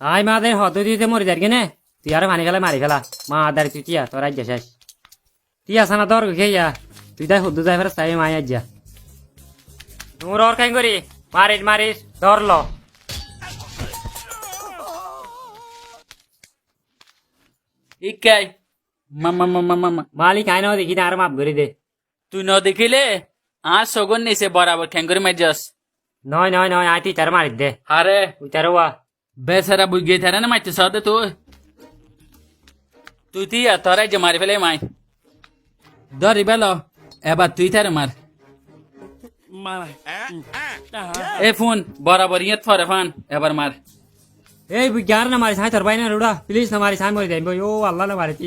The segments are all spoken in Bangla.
আই মা দে হত দিতে মরে যার কেনে? তুই আর পানি ফেলা মারি ফেলা মা দাঁড়ি তুই টিয়া তোর আজ্ঞা শেষ। টিয়া সানা দর খেয়া তুই তাই হুদ্দু যাই ফেরাস তাই মাই আজ্ঞা। তোর ওর কাই করি। মারিস মারিস ধর ল। ইকাই মামা মামা মামা মালিক আই নাও দেখি না আর মাপ করে দে। তুই ন দেখিলে আর সগন নিছে বরাবর ঠ্যাঙ্গরি মাইজাস। নয় নয় নয় আই তুই তার মারিস দে। আরে। তুই তার ওয়া বেসারা বুঝ গিয়ে থারে না মাইতে সাথে তুই তুই তিয়া তোরাই যে মারি ফেলে মাই ধরি বেল এবার তুই থারে মার এ ফোন বরাবর ইয়ে ফরে ফান এবার মার এই বিজ্ঞান না মারিস হাই তোর ভাই না রুড়া প্লিজ না মারিস হাই মরে যাই ও আল্লাহ না মারিস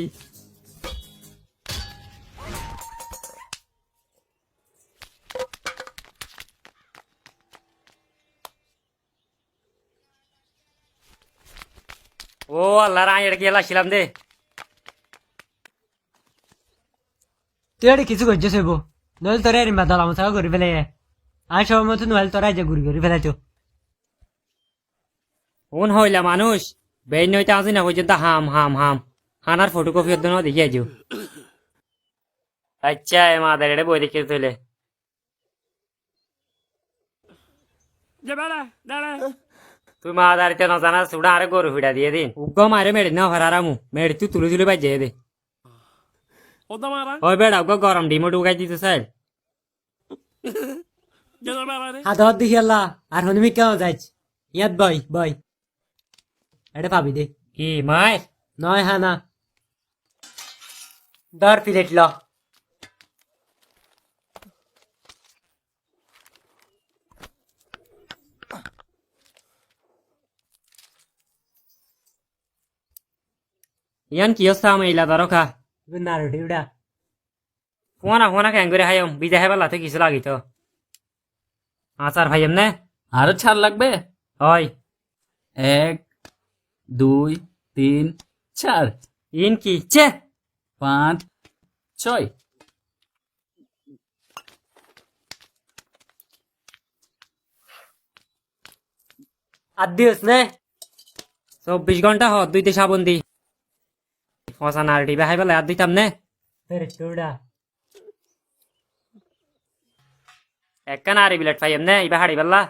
ও আল্লাহ রায় এটা কি এলা দে। তুই এটা কিছু করছিস হইব নইলে তোরা এর মেদাল আমার সাথে করে ফেলে আর সবার মতো নইলে তোরা যে ঘুরি ঘুরি ফেলাইছ কোন হইলা মানুষ বেই নইতে আসি না পর্যন্ত হাম হাম হাম। হানার ফটোকপি হতো না দেখি আজু আচ্ছা এ মাদার এটা বই দেখে তুলে তুই মাদারিতে না জানা সুড়া আরে গরু ফিডা দিয়ে দিন? উগ্গ মারে মেড়ি না হরারামু মেড়ি তুই তুলে তুলে বাজে দে। ওই বেড়া উগ্গ গরম ডিমো ঢুকাই দিতে স্যার হাত হাত দেখি আল্লাহ আর হনুমি কেন যাইছ? ইয়াত বই বই। এটা পাবি দে। কি মায় নয় হ্যাঁ না দর প্লেট ল। ইয়ান কি অবস্থা আমি ইলা দরকা না রুটি উড়া ফোনা ফোনা কেন করে হাইম বিজা হেবার লাতে কিছু লাগিত আচার ভাইম নে আরও ছাড় লাগবে হয় এক দুই তিন চার ইন কি চে পাঁচ ছয় আর দিস নে চব্বিশ ঘণ্টা হ দুইতে সাবন দি ফসা নারটি বাহাই বেলা আর দিতাম নে। ফের আর বিলেট পাইম নে ইবা হাড়ি বেলা